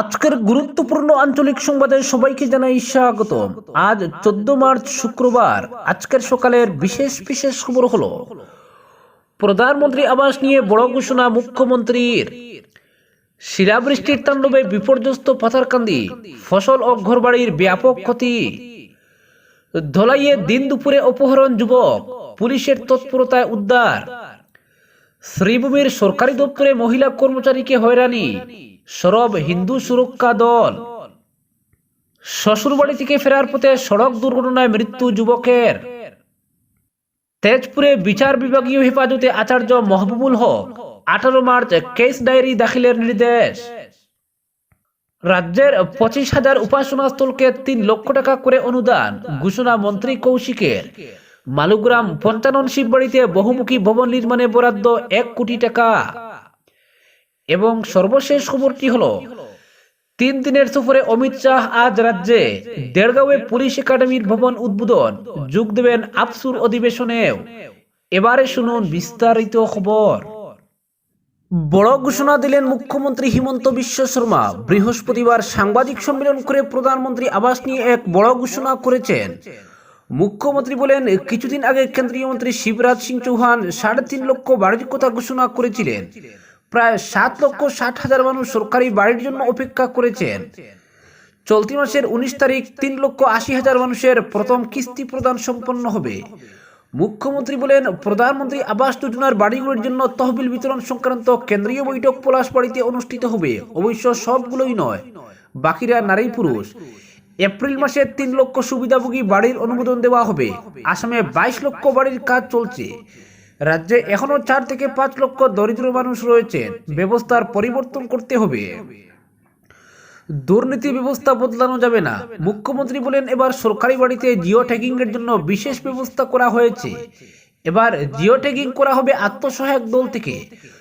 আজকের গুরুত্বপূর্ণ আঞ্চলিক সংবাদে সবাইকে জানাই স্বাগত আজ চোদ্দ মার্চ শুক্রবার, আজকের সকালের বিশেষ বিশেষ খবর হলো, প্রধানমন্ত্রী আবাস নিয়ে বড় ঘোষণা মুখ্যমন্ত্রীর। শিলাবৃষ্টির তাণ্ডবে বিপর্যস্ত পাথারকান্দি, ফসল ও ঘরবাড়ির ব্যাপক ক্ষতি। ধলাইয়ে দিন দুপুরে অপহরণ যুবক, পুলিশের তৎপরতায় উদ্ধার। শ্রীভূমির সরকারি দপ্তরে মহিলা কর্মচারীকে হয়রানি। সরব হিন্দু সুরক্ষা দল। শ্বশুরবাড়ি থেকে ফেরার পথে সড়ক দুর্ঘটনায় মৃত্যু যুবকের। তেজপুরে বিচার বিভাগীয় হেফাজতে আচার্য মহবুবুল হক আঠারো মার্চ কেস ডায়েরি দাখিলের নির্দেশ। রাজ্যের পঁচিশ হাজার উপাসনা স্থলকে তিন লক্ষ টাকা করে অনুদান, ঘোষণা মন্ত্রী কৌশিকের। মালুগ্রাম পঞ্চানন শিববাড়িতে বহুমুখী ভবন নির্মাণে বরাদ্দ এক কোটি টাকা। এবং সর্বশেষ খবরটি হলো, তিন দিনের সফরে অমিত শাহ আজ রাজ্যে দেড়গাঁওয়ে পুলিশ একাডেমির ভবন উদ্বোধন। যোগ দেবেন আফসুর অধিবেশনেও। এবারে শুনুন বিস্তারিত খবর। বড় ঘোষণা দিলেন মুখ্যমন্ত্রী হিমন্ত বিশ্ব শর্মা। বৃহস্পতিবার সাংবাদিক সম্মেলন করে প্রধানমন্ত্রী আবাস নিয়ে এক বড় ঘোষণা করেছেন। মুখ্যমন্ত্রী বলেন, কিছুদিন আগে কেন্দ্রীয় মন্ত্রী শিবরাজ সিং চৌহান সাড়ে তিন লক্ষ বাড়ির কথা ঘোষণা করেছিলেন। প্রায় সাত লক্ষ ষাট হাজার মানুষ সরকারি বাড়ির জন্য অপেক্ষা করেছেন। চলতি মাসের উনিশ তারিখ তিন লক্ষ আশি হাজার মানুষের প্রথম কিস্তি প্রদান সম্পন্ন হবে। মুখ্যমন্ত্রী বলেন, প্রধানমন্ত্রী আবাস যোজনার বাড়িগুলোর জন্য তহবিল বিতরণ সংক্রান্ত কেন্দ্রীয় বৈঠক পলাশবাড়িতে অনুষ্ঠিত হবে। অবশ্য সবগুলোই নয়, বাকিরা নারী পুরুষ। এপ্রিল মাসে তিন লক্ষ সুবিধাভোগী বাড়ির অনুমোদন দেওয়া হবে। আসামে বাইশ লক্ষ বাড়ির কাজ চলছে। রাজ্যে এখনও চার থেকে পাঁচ লক্ষ দরিদ্র মানুষ রয়েছেন ব্যবস্থার পরিবর্তন করতে হবে। দুর্নীতি ব্যবস্থা বদলানো যাবে না। মুখ্যমন্ত্রী বলেন এবার সরকারি বাড়িতে জিও ট্যাগিং এর জন্য বিশেষ ব্যবস্থা করা হয়েছে। এবার জিও ট্যাগিং করা হবে আত্মসহায়ক দল থেকে।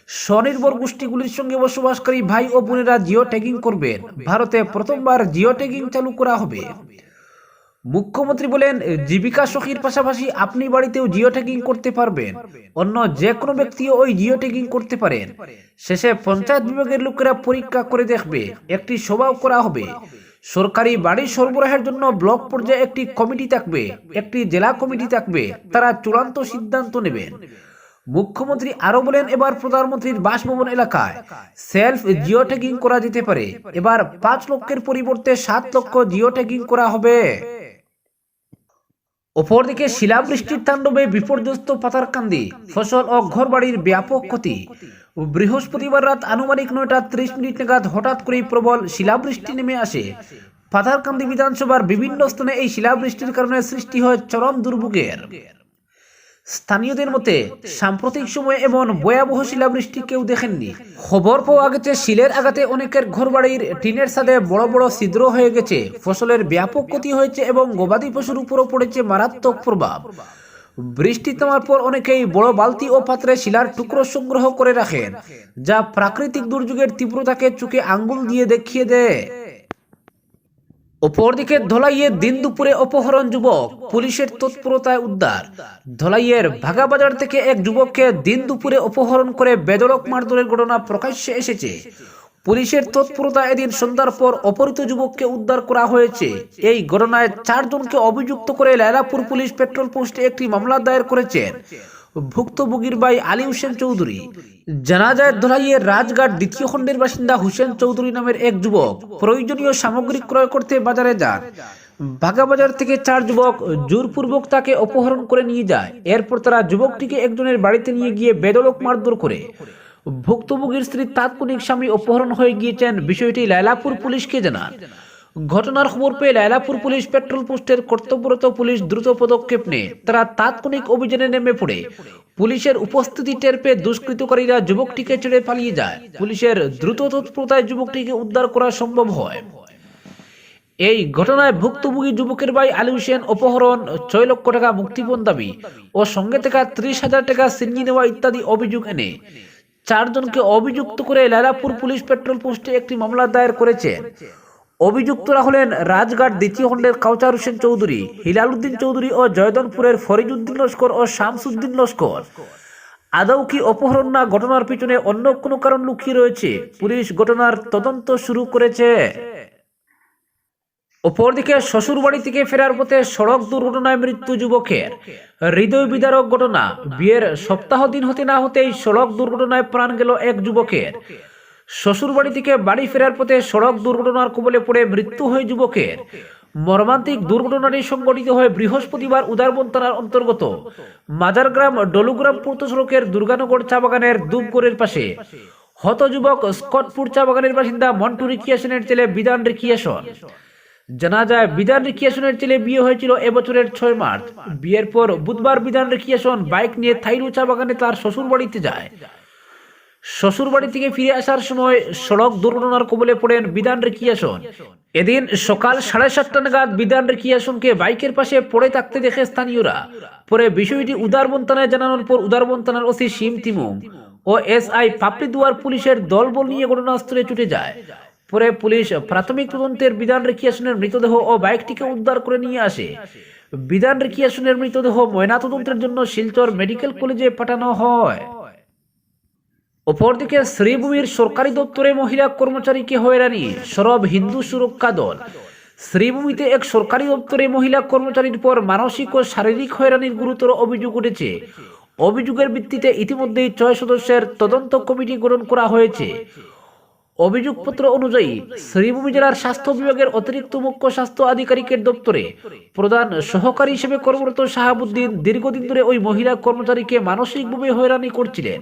স্বনির্ভর গোষ্ঠীগুলির সঙ্গে বসবাসকারী ভাই ও বোনেরা জিও ট্যাগিং করবেন। ভারতে প্রথমবার জিও ট্যাগিং চালু করা হবে। মুখ্যমন্ত্রী বলেন, জীবিকা সখীর পাশাপাশি আপনি বাড়িতেও জিও ট্যাগিং করতে পারবেন। অন্য যে কোনো ব্যক্তিও ওই জিও ট্যাগিং করতে পারেন। শেষে পঞ্চায়েত বিভাগের লোকেরা পরীক্ষা করে দেখবে, একটি সভাও করা হবে। সরকারি বাড়ি সরবরাহের জন্য ব্লক পর্যায়ে একটি কমিটি থাকবে, একটি জেলা কমিটি থাকবে, তারা চূড়ান্ত সিদ্ধান্ত নেবেন মুখ্যমন্ত্রী আরও বলেন, এবার প্রধানমন্ত্রীর বাসভবন এলাকায় সেলফ জিও ট্যাগিং করা যেতে পারে। এবার পাঁচ লক্ষের পরিবর্তে সাত লক্ষ জিও ট্যাগিং করা হবে। অপরদিকে শিলাবৃষ্টির তাণ্ডবে বিপর্যস্ত পাতারকান্দি, ফসল ও ঘরবাড়ির ব্যাপক ক্ষতি। বৃহস্পতিবার রাত আনুমানিক নয়টা ত্রিশ মিনিট নাগাদ হঠাৎ করেই প্রবল শিলাবৃষ্টি নেমে আসে। পাতারকান্দি বিধানসভার বিভিন্ন স্থানে এই শিলাবৃষ্টির কারণে সৃষ্টি হয় চরম দুর্ভোগের। স্থানীয়দের মতে, সাম্প্রতিক সময়ে এমন ভয়াবহ শিলাবৃষ্টি কেউ দেখেননি। খবর পাওয়া গেছে, শিলের আঘাতে অনেকের ঘরবাড়ির টিনের ছাদে বড় বড় ছিদ্র হয়ে গেছে। ফসলের ব্যাপক ক্ষতি হয়েছে এবং গবাদি পশুর উপরও পড়েছে মারাত্মক প্রভাব। বৃষ্টি থামার পর অনেকেই বড় বালতি ও পাত্রে শিলার টুকরো সংগ্রহ করে রাখেন, যা প্রাকৃতিক দুর্যোগের তীব্রতাকে চোখে আঙ্গুল দিয়ে দেখিয়ে দেয়। অপরদিকে ধলাইয়ে দিন দুপুরে অপহরণ যুবক পুলিশের তৎপরতায় উদ্ধার। ধলাইয়ের ভাগাবাজার থেকে এক যুবককে দিন দুপুরে অপহরণ করে বেদরক মারধরের ঘটনা প্রকাশ্যে এসেছে। পুলিশের তৎপরতা এদিন সন্ধ্যার পর অপহৃত যুবককে উদ্ধার করা হয়েছে। এই ঘটনায় চারজনকে অভিযুক্ত করে লায়লাপুর পুলিশ পেট্রোল পোস্টে একটি মামলা দায়ের করেছেন। ভুক্তভোগীর ভাই আলী হোসেন চৌধুরী। জানা যায় ধরাইয়ের রাজঘাট দ্বিতীয় খণ্ডের বাসিন্দা হোসেন চৌধুরী নামের এক যুবক প্রয়োজনীয় সামগ্রী ক্রয় করতে বাজারে যান। বাগাবাজার থেকে চার যুবক জোরপূর্বক তাকে অপহরণ করে নিয়ে যায়। এরপর তারা যুবকটিকে একজনের বাড়িতে নিয়ে গিয়ে বেদলক মারধর করে। ভুক্তভোগীর স্ত্রী তাৎক্ষণিক স্বামী অপহরণ হয়ে গিয়েছেন, বিষয়টি লায়লাপুর পুলিশকে জানান। ঘটনার খবর পেয়ে লায়লাপুর পুলিশ পেট্রোল পোস্টের কর্তব্যরত পুলিশ দ্রুত পদক্ষেপ নেয়। তারা তাৎক্ষণিক অভিযানে নেমে পড়ে। পুলিশের উপস্থিতি টের পেয়ে দুষ্কৃতকারীরা যুবকটিকে ছেড়ে পালিয়ে যায়। পুলিশের দ্রুত তৎপরতায় যুবকটিকে উদ্ধার করা সম্ভব হয়। এই ঘটনায় ভুক্তভোগী যুবকের ভাই আলী হোসেন অপহরণ, ছয় লক্ষ টাকা মুক্তিপণ দাবি ও সঙ্গে থাকা ত্রিশ হাজার টাকা ছিনিয়ে নেওয়া ইত্যাদি অভিযোগ এনে চারজনকে অভিযুক্ত করে লালাপুর পুলিশ পেট্রোল পোস্টে একটি মামলা দায়ের করেছে। অভিযুক্তরা হলেন রাজঘাট দ্বিতীয় খণ্ডের কাউচার হোসেন চৌধুরী, হিলালউদ্দিন চৌধুরী ও জয়দনপুরের ফরিজউদ্দিন লস্কর ও শামসুদ্দিন লস্কর। আদৌ কি অপহরণ না ঘটনার পিছনে অন্য কোনো কারণ লুকিয়ে রয়েছে? পুলিশ ঘটনার তদন্ত শুরু করেছে। অপরদিকে শ্বশুর বাড়ি থেকে ফেরার পথে সড়ক দুর্ঘটনায় মৃত্যু যুবকের। হৃদয় বিদারক ঘটনা। বিয়ের সপ্তাহ দিন হতে না হতেই সড়ক দুর্ঘটনায় প্রাণ গেল এক যুবকের। শ্বশুর বাড়ি থেকে বাড়ি ফেরার পথে সড়ক দুর্ঘটনার কবলে পড়ে মৃত্যু হয় যুবকের। মর্মান্তিক দুর্ঘটনাটি সংঘটিত হয় বৃহস্পতিবার উদারবন থানার অন্তর্গত। মাজারগ্রাম ডলুগ্রাম পূর্ত সড়কের দুর্গানগর চা বাগানের দুবগড়ের পাশে। হত যুবক স্কটপুর চা বাগানের বাসিন্দা মন্টু রিকিয়াসনের ছেলে বিধান রিকিয়াসন জানা যায় বিধান রিকিয়াসনের ছেলে বিয়ে হয়েছিল এবছরের ছয় মার্চ। বিয়ের পর বুধবার বিধান রিকিয়াসন বাইক নিয়ে থাইরু চা বাগানে তার শ্বশুর বাড়িতে যায়। শ্বশুর বাড়ি থেকে ফিরে আসার সময় সড়ক দুর্ঘটনার কবলে পড়েন বিধান রেকিয়াসন এদিন সকাল সাড়ে সাতটা নাগাদ বিধান রেকিয়াসনকে বাইকের পাশে পড়ে থাকতে দেখে স্থানীয়রা। পরে বিষয়টি উদারবন থানায় জানানোর পর উদারবন থানার ওসি শিম তিমুম ও এস আই পাপড়ি দুয়ার পুলিশের দলবল নিয়ে ঘটনাস্থলে ছুটে যায়। পরে পুলিশ প্রাথমিক তদন্তের বিধান রেকিয়াসনের মৃতদেহ ও বাইকটিকে উদ্ধার করে নিয়ে আসে। বিধান রেকিয়াসনের মৃতদেহ ময়নাতদন্তের জন্য শিলচর মেডিকেল কলেজে পাঠানো হয়। অপরদিকে শ্রীভূমির সরকারি দপ্তরে মহিলা কর্মচারীকে হয়রানি সরব হিন্দু সুরক্ষা দল। শ্রীভূমিতে এক সরকারি দপ্তরে মহিলা কর্মচারীর পর মানসিক ও শারীরিক হয়রানির গুরুতর অভিযোগ উঠেছে। অভিযোগের ভিত্তিতে ইতিমধ্যেই ছয় সদস্যের তদন্ত কমিটি গঠন করা হয়েছে। অভিযোগপত্র অনুযায়ী শ্রীভূমি জেলার স্বাস্থ্য বিভাগের অতিরিক্ত মুখ্য স্বাস্থ্য আধিকারিকের দপ্তরে প্রধান সহকারী হিসেবে কর্মরত শাহাবুদ্দিন দীর্ঘদিন ধরে ওই মহিলা কর্মচারীকে মানসিকভাবে হয়রানি করছিলেন।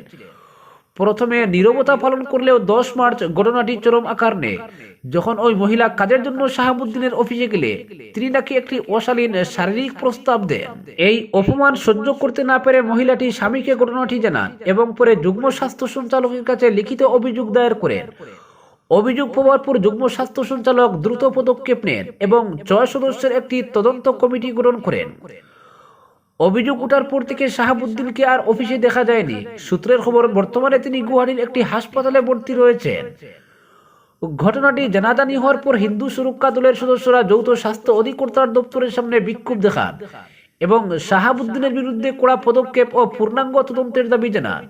প্রথমে নীরবতা পালন করলেও দশ মার্চ ঘটনাটি চরম আকার নেয় যখন ওই মহিলা কাজের জন্য শাহাবুদ্দিনের অফিসে গেলে, তিনি নাকি একটি অশালীন শারীরিক প্রস্তাব দেন। এই অপমান সহ্য করতে না পেরে মহিলাটি স্বামীকে ঘটনাটি জানান এবং পরে যুগ্ম স্বাস্থ্য সঞ্চালকের কাছে লিখিত অভিযোগ দায়ের করেন। অভিযোগ পাওয়ার পর যুগ্ম স্বাস্থ্য সঞ্চালক দ্রুত পদক্ষেপ নেন এবং ছয় সদস্যের একটি তদন্ত কমিটি গঠন করেন। অভিযোগ ওঠার পর থেকে শাহাবুদ্দিনকে আর অফিসে দেখা যায়নি। সূত্রের খবর, বর্তমানে তিনি গুয়াহাটির একটি হাসপাতালে ভর্তি রয়েছেন। ঘটনাটি জানাজানি হওয়ার পর হিন্দু সুরক্ষা দলের সদস্যরা যৌথ স্বাস্থ্য অধিকর্তার দপ্তরের সামনে বিক্ষোভ দেখান এবং শাহাবুদ্দিনের বিরুদ্ধে কড়া পদক্ষেপ ও পূর্ণাঙ্গ তদন্তের দাবি জানান।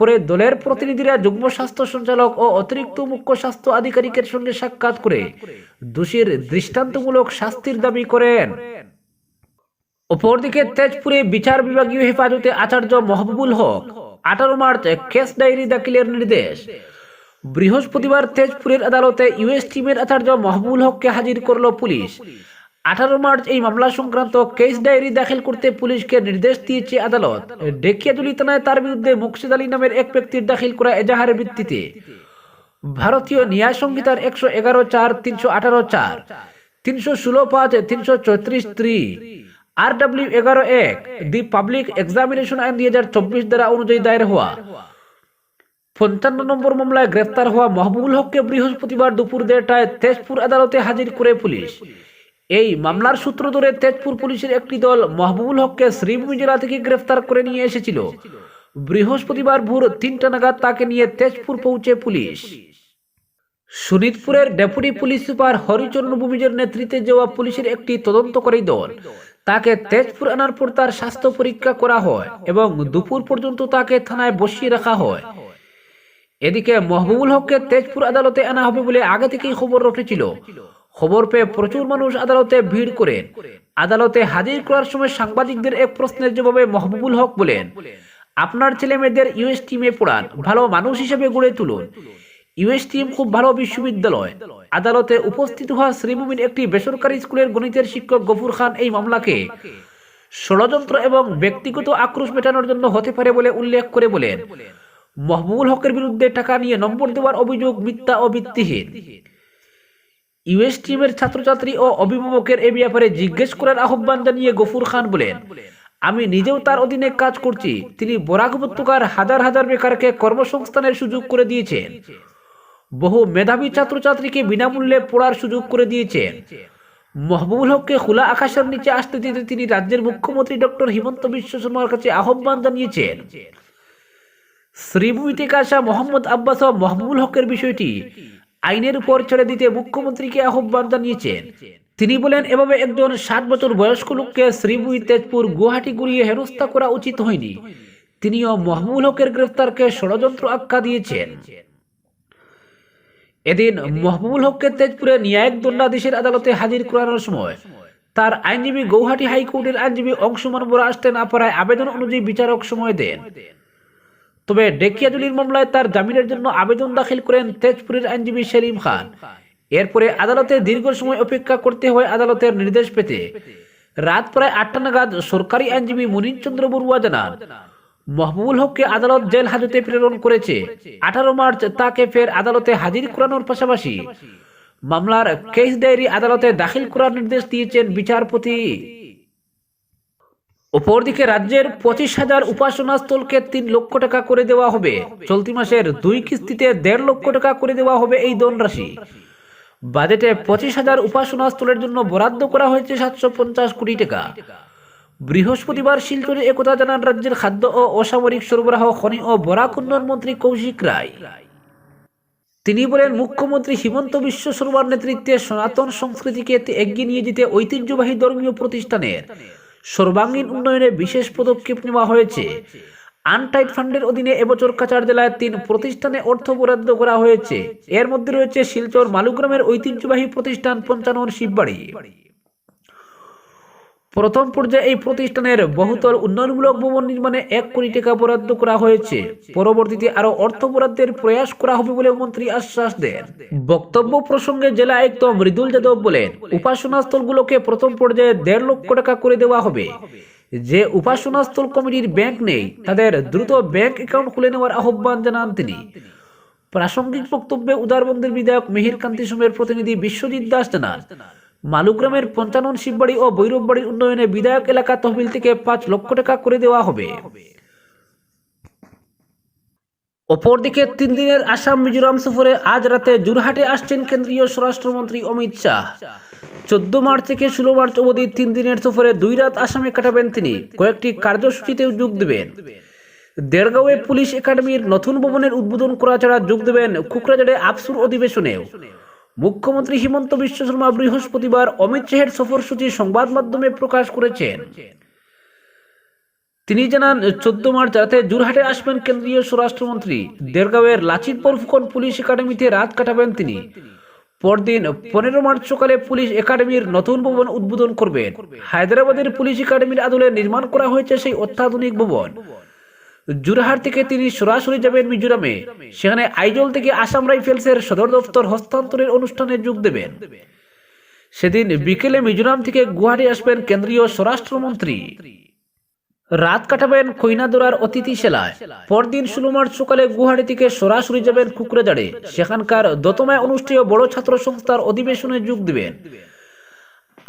পরে দলের প্রতিনিধিরা যুগ্ম স্বাস্থ্য সঞ্চালক ও অতিরিক্ত মুখ্য স্বাস্থ্য আধিকারিকের সঙ্গে সাক্ষাৎ করে দোষীর দৃষ্টান্তমূলক শাস্তির দাবি করেন। অপরদিকে তেজপুরে বিচার বিভাগীয় হেফাজতে আচার্য মহবুবুল হক, আঠারো মার্চ কেস ডায়েরি দাখিলের নির্দেশ। বৃহস্পতিবার তেজপুরের আদালতে ইউএস টিমের আচার্য মহবুবুল হককে হাজির করল পুলিশ। আঠারো মার্চ এই মামলা সংক্রান্ত কেস ডায়েরি দাখিল করতে পুলিশকে নির্দেশ দিয়েছে আদালত। ডেকিয়াজুলি থানায় তার বিরুদ্ধে মুর্শিদ আলী নামের এক ব্যক্তির দাখিল করা এজাহারের ভিত্তিতে। ভারতীয় ন্যায় সংহিতার একশো এগারো চার, তিনশো আঠারো চার, তিনশো ষোলো পাঁচ, তিনশো চৌত্রিশ ত্রি। আর ডাব্লিউ এগারো এক দি পাবলিক এক্সামিনেশন আইন দুই হাজার চব্বিশ দ্বারা অনুযায়ী দায়ের হওয়া। পঞ্চান্ন নম্বর মামলায় গ্রেফতার হওয়া মাহবুবুল হককে বৃহস্পতিবার দুপুর দেড়টায় তেজপুর আদালতে হাজির করে পুলিশ। এই মামলার সূত্র ধরে তেজপুর পুলিশের একটি দল মাহবুবুল হককে শ্রীভূমি জেলা থেকে গ্রেফতার করে নিয়ে এসেছিল। বৃহস্পতিবার ভোর তিনটা নাগাদ তাকে নিয়ে তেজপুর পৌঁছে পুলিশ। শোনিতপুরের ডেপুটি পুলিশ সুপার হরিচরণ ভূমিজের নেতৃত্বে যাওয়া পুলিশের একটি তদন্তকারী দল তাকে তেজপুর আনার পর তার স্বাস্থ্য পরীক্ষা করা হয় এবং দুপুর পর্যন্ত তাকে থানায় বসিয়ে রাখা হয়। এদিকে মহবুবুল হককে তেজপুর আদালতে আনা হবে বলে আগে থেকেই খবর উঠেছিল খবর পেয়ে প্রচুর মানুষ আদালতে ভিড় করেন। আদালতে হাজির করার সময় সাংবাদিকদের এক প্রশ্নের জবাবে মহবুবুল হক বলেন, আপনার ছেলে মেয়েদের ইউএস টিমে পড়ান, ভালো মানুষ হিসেবে গড়ে তুলুন। ইউএস টিম খুব ভালো বিশ্ববিদ্যালয়। আদালতে উপস্থিত হওয়া শ্রীভূমির একটি বেসরকারি স্কুলের গণিতের শিক্ষক গফুর খান এই মামলাকে ষড়যন্ত্র এবং ব্যক্তিগত আক্রোশ মেটানোর জন্য হতে পারে বলে উল্লেখ করে বলেন। মহবুবুল হকের বিরুদ্ধে টাকা নিয়ে নম্বর দেওয়ার অভিযোগ মিথ্যা ও ভিত্তিহীন। ইউএস টিমের ছাত্রছাত্রী ও অভিভাবকের এ ব্যাপারে জিজ্ঞেস করার আহ্বান জানিয়ে গফুর খান বলেন, আমি নিজেও তার অধীনে কাজ করছি। তিনি বরাক উপত্যকার হাজার হাজার বেকারকে কর্মসংস্থানের সুযোগ করে দিয়েছেন। বহু মেধাবী ছাত্রছাত্রীকে বিনামূল্যে পড়ার সুযোগ করে দিয়েছেন মহবুবুল হককে খোলা আকাশের নিচে আসতে দিতে তিনি রাজ্যের মুখ্যমন্ত্রী ডক্টর হিমন্ত বিশ্ব শর্মার কাছে আহ্বান জানিয়েছেন। শ্রীভূমি থেকে আসা মোহাম্মদ আব্বাস মহবুবুল হকের বিষয়টি আইনের উপর ছেড়ে দিতে মুখ্যমন্ত্রীকে আহ্বান জানিয়েছেন। তিনি বলেন, এভাবে একজন ষাট বছর বয়স্ক লোককে শ্রীভূমি, তেজপুর, গুয়াহাটি গুড়িয়ে হেনস্থা করা উচিত হয়নি। তিনিও মহবুল হকের গ্রেফতারকে ষড়যন্ত্র আখ্যা দিয়েছেন। এদিন মহবুবুল হককে তেজপুরে ন্যায়িক দণ্ডাধীশের আদালতে হাজির করানোর সময় তার আইনজীবী গৌহাটি হাইকোর্টের আইনজীবী অংশমান বরা আসতে না পারায় আবেদন অনুযায়ী বিচারক সময় দেন। তবে ডেকিয়াজুলির মামলায় তার জামিনের জন্য আবেদন দাখিল করেন তেজপুরের আইনজীবী সেলিম খান। এরপরে আদালতে দীর্ঘ সময় অপেক্ষা করতে হয় আদালতের নির্দেশ পেতে। রাত প্রায় আটটা নাগাদ সরকারি আইনজীবী মুনীন চন্দ্র বড়ুয়া জানান মহবুবুল হককে আদালত জেল হাজতে প্রেরণ করেছে। আঠারো মার্চ তাকে ফের আদালতে হাজির করানোর পাশাপাশি মামলার কেস ডায়েরি আদালতে দাখিল করার নির্দেশ দিয়েছেন বিচারপতি। অপরদিকে রাজ্যের পঁচিশ হাজার উপাসনা স্থলকে তিন লক্ষ টাকা করে দেওয়া হবে। চলতি মাসের দুই কিস্তিতে দেড় লক্ষ টাকা করে দেওয়া হবে এই ধনরাশি। বাজেটে পঁচিশ হাজার উপাসনা স্থলের জন্য বরাদ্দ করা হয়েছে সাতশো পঞ্চাশ কোটি টাকা। বৃহস্পতিবার শিলচরে একথা জানান রাজ্যের খাদ্য ও অসামরিক সরবরাহ, খনি ও বরাক উন্নয়ন মন্ত্রী কৌশিক রায়। তিনি বলেন, মুখ্যমন্ত্রী হিমন্ত বিশ্ব শর্মার নেতৃত্বে সনাতন সংস্কৃতিকে এগিয়ে নিয়ে যেতে ঐতিহ্যবাহী ধর্মীয় প্রতিষ্ঠানের সর্বাঙ্গীন উন্নয়নে বিশেষ পদক্ষেপ নেওয়া হয়েছে। আনটাইট ফান্ডের অধীনে এবছর কাছাড় জেলায় তিন প্রতিষ্ঠানে অর্থ বরাদ্দ করা হয়েছে। এর মধ্যে রয়েছে শিলচর মালুগ্রামের ঐতিহ্যবাহী প্রতিষ্ঠান পঞ্চানন শিববাড়ি। প্রথম পর্যায়ে এই প্রতিষ্ঠানের বহুতল উন্নয়নমূলক ভবন নির্মাণে এক কোটি টাকা বরাদ্দ করা হয়েছে। পরবর্তীতে আরও অর্থ বরাদ্দের প্রয়াস করা হবে বলে মন্ত্রী আশ্বাস দেন। বক্তব্য প্রসঙ্গে জেলা আয়ুক্ত মৃদুল যাদব বলেন উপাসনা স্থলগুলোকে প্রথম পর্যায়ে দেড় লক্ষ টাকা করে দেওয়া হবে। যে উপাসনা স্থল কমিটির ব্যাংক নেই, তাদের দ্রুত ব্যাংক অ্যাকাউন্ট খুলে নেওয়ার আহ্বান জানান তিনি। প্রাসঙ্গিক বক্তব্যে উদারবন্দের বিধায়ক মিহির কান্তি সোমের প্রতিনিধি বিশ্বজিৎ দাস জানান মালুগ্রামের পঞ্চানন শিববাড়ি ও বৈরববাড়ির উন্নয়নে বিধায়ক এলাকা তহবিল থেকে পাঁচ লক্ষ টাকা করে দেওয়া হবে। অপরদিকে তিন দিনের আসাম মিজোরাম সফরে আজ রাতে জুরহাটে আসছেন কেন্দ্রীয় স্বরাষ্ট্রমন্ত্রী অমিত শাহ। চোদ্দ মার্চ থেকে ষোলো মার্চ অবধি তিন দিনের সফরে দুই রাত আসামে কাটাবেন তিনি। কয়েকটি কার্যসূচিতেও যোগ দেবেন। দেড়গাঁওয়ে পুলিশ একাডেমির নতুন ভবনের উদ্বোধন করা ছাড়া যোগ দেবেন কুকরাঝাড়ে আফসুর অধিবেশনেও। মুখ্যমন্ত্রী হিমন্ত বিশ্ব শর্মা বৃহস্পতিবার অমিত শাহের সফরসূচি সংবাদ মাধ্যমে প্রকাশ করেছেন। তিনি জানান, চোদ্দ মার্চ রাতে জুরহাটে আসবেন কেন্দ্রীয় স্বরাষ্ট্রমন্ত্রী। দেড়গাঁওয়ের লাচিত বরফুকন পুলিশ একাডেমিতে রাত কাটাবেন তিনি। পরদিন পনেরো মার্চ সকালে পুলিশ একাডেমির নতুন ভবন উদ্বোধন করবেন। হায়দ্রাবাদের পুলিশ একাডেমির আদলে নির্মাণ করা হয়েছে সেই অত্যাধুনিক ভবন। জুরহাট থেকে তিনি সরাসরি যাবেন মিজোরামে। সেখানে আইজল থেকে আসাম রাইফেলসের সদর দপ্তর হস্তান্তরের অনুষ্ঠানে যোগ দেবেন। সেদিন বিকেলে মিজোরাম থেকে গুয়াহাটি আসবেন কেন্দ্রীয় স্বরাষ্ট্রমন্ত্রী। রাত কাটাবেন কইনাদোরার অতিথিশালায় পরদিন ষোলো মার্চ সকালে গুয়াহাটি থেকে সরাসরি যাবেন কুকরাজাড়ে। সেখানকার দতমায় অনুষ্ঠেয় বড় ছাত্র সংস্থার অধিবেশনে যোগ দিবেন।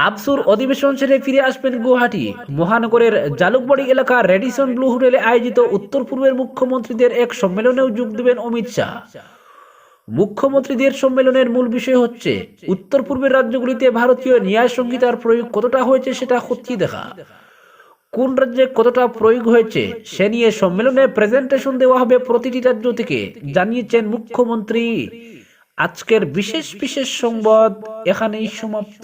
আবসুর অধিবেশন সেরে ফিরে আসবেন গুয়াহাটি। মহানগরের জালুকবাড়ি এলাকার রেডিসন ব্লু হোটেলে আয়োজিত উত্তর পূর্বের মুখ্যমন্ত্রীদের এক সম্মেলনেও যোগ দেবেন অমিত শাহ। মুখ্যমন্ত্রীদের সম্মেলনের মূল বিষয় হচ্ছে, উত্তর পূর্বের রাজ্যগুলিতে ভারতীয় ন্যায় সংহিতার প্রয়োগ কতটা হয়েছে সেটা খতিয়ে দেখা। কোন রাজ্যে কতটা প্রয়োগ হয়েছে সে নিয়ে সম্মেলনে প্রেজেন্টেশন দেওয়া হবে প্রতিটি রাজ্য থেকে, জানিয়েছেন মুখ্যমন্ত্রী। আজকের বিশেষ বিশেষ সংবাদ এখানেই সমাপ্ত।